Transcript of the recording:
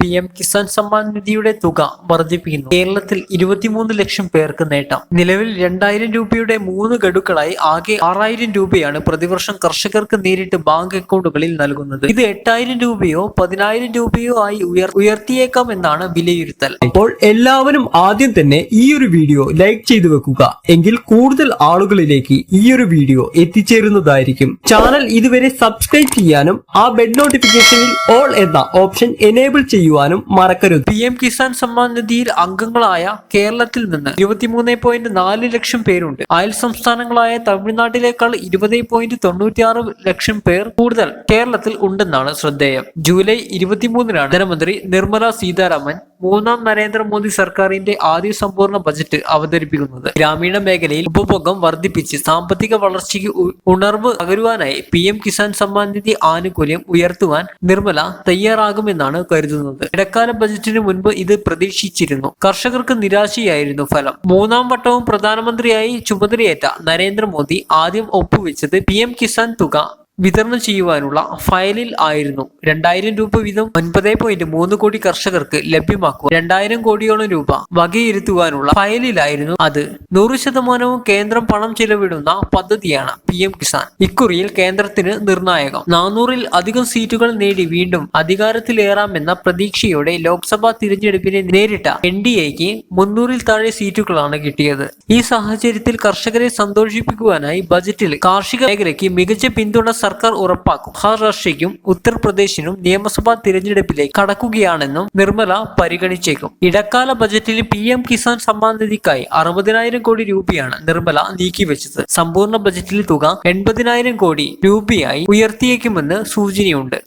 P M Kisan Samman നിധിയുടെ തുക വർദ്ധിപ്പിക്കുന്നു. കേരളത്തിൽ ഇരുപത്തിമൂന്ന് ലക്ഷം പേർക്ക് നേട്ടം. നിലവിൽ രണ്ടായിരം രൂപയുടെ മൂന്ന് ഗഡുക്കളായി ആകെ ആറായിരം രൂപയാണ് പ്രതിവർഷം കർഷകർക്ക് നേരിട്ട് ബാങ്ക് അക്കൗണ്ടുകളിൽ നൽകുന്നത്. ഇത് എട്ടായിരം രൂപയോ പതിനായിരം രൂപയോ ആയി ഉയർ ഉയർത്തിയേക്കാം എന്നാണ് വിലയിരുത്തൽ. അപ്പോൾ എല്ലാവരും ആദ്യം തന്നെ ഈ ഒരു വീഡിയോ ലൈക്ക് ചെയ്തു വെക്കുക. എങ്കിൽ കൂടുതൽ ആളുകളിലേക്ക് ഈ ഒരു വീഡിയോ എത്തിച്ചേരുന്നതായിരിക്കും. ചാനൽ ഇതുവരെ സബ്സ്ക്രൈബ് ചെയ്യാനും ആ ബെഡ് നോട്ടിഫിക്കേഷനിൽ ഓൾ എന്ന ഓപ്ഷൻ എനേബിൾ ചെയ്യുവാനും മറക്കരുത്. പി എം കിസാൻ സമ്മാൻ നിധിയിൽ അംഗങ്ങളായ കേരളത്തിൽ നിന്ന് ഇരുപത്തിമൂന്ന് പോയിന്റ് നാല് ലക്ഷം പേരുണ്ട്. അയൽ സംസ്ഥാനങ്ങളായ തമിഴ്നാട്ടിലേക്കാൾ ഇരുപത് പോയിന്റ് തൊണ്ണൂറ്റിയാറ് ലക്ഷം പേർ കൂടുതൽ കേരളത്തിൽ ഉണ്ടെന്നാണ് ശ്രദ്ധേയം. ജൂലൈ ഇരുപത്തിമൂന്നിനാണ് ധനമന്ത്രി നിർമ്മല സീതാരാമൻ മൂന്നാം നരേന്ദ്രമോദി സർക്കാരിന്റെ ആദ്യ സമ്പൂർണ ബജറ്റ് അവതരിപ്പിക്കുന്നത്. ഗ്രാമീണ മേഖലയിൽ ഉപഭോഗം വർദ്ധിപ്പിച്ച് സാമ്പത്തിക വളർച്ചയ്ക്ക് ഉണർവ് പകരുവാനായി പി എം കിസാൻ സമ്മാൻ നിധി ആനുകൂല്യം ഉയർത്തുവാൻ നിർമ്മല തയ്യാറാകുമെന്നാണ് കരുതുന്നത്. ഇടക്കാല ബജറ്റിന് മുൻപ് ഇത് പ്രതീക്ഷിച്ചിരുന്നു. കർഷകർക്ക് നിരാശയായിരുന്നു ഫലം. മൂന്നാം വട്ടവും പ്രധാനമന്ത്രിയായി ചുമതലയേറ്റ നരേന്ദ്രമോദി ആദ്യം ഒപ്പുവെച്ചത് പി എം കിസാൻ തുക വിതരണം ചെയ്യുവാനുള്ള ഫയലിൽ ആയിരുന്നു. രണ്ടായിരം രൂപ വീതം ഒൻപത് പോയിന്റ് മൂന്ന് കോടി കർഷകർക്ക് ലഭ്യമാക്കുക. രണ്ടായിരം കോടിയോളം രൂപ വകയിരുത്തുവാനുള്ള ഫയലിലായിരുന്നു അത്. നൂറ് ശതമാനവും കേന്ദ്രം പണം ചെലവിടുന്ന പദ്ധതിയാണ് പി എം കിസാൻ. ഇക്കുറിയിൽ കേന്ദ്രത്തിന് നിർണായകം. നാനൂറിൽ അധികം സീറ്റുകൾ നേടി വീണ്ടും അധികാരത്തിലേറാമെന്ന പ്രതീക്ഷയോടെ ലോക്സഭാ തിരഞ്ഞെടുപ്പിനെ നേരിട്ട എൻ ഡി എക്ക് മുന്നൂറിൽ താഴെ സീറ്റുകളാണ് കിട്ടിയത്. ഈ സാഹചര്യത്തിൽ കർഷകരെ സന്തോഷിപ്പിക്കുവാനായി ബജറ്റിൽ കാർഷിക മേഖലയ്ക്ക് മികച്ച പിന്തുണ സർക്കാർ ഉറപ്പാക്കും. മഹാരാഷ്ട്രയ്ക്കും ഉത്തർപ്രദേശിനും നിയമസഭാ തിരഞ്ഞെടുപ്പിലേക്ക് കടക്കുകയാണെന്നും നിർമ്മല പരിഗണിച്ചേക്കും. ഇടക്കാല ബജറ്റിൽ പി എം കിസാൻ സമ്മാൻ നിധിക്കായി അറുപതിനായിരം കോടി രൂപയാണ് നിർമ്മല നീക്കിവെച്ചത്. സമ്പൂർണ ബജറ്റിൽ തുക എൺപതിനായിരം കോടി രൂപയായി ഉയർത്തിയേക്കുമെന്ന് സൂചനയുണ്ട്.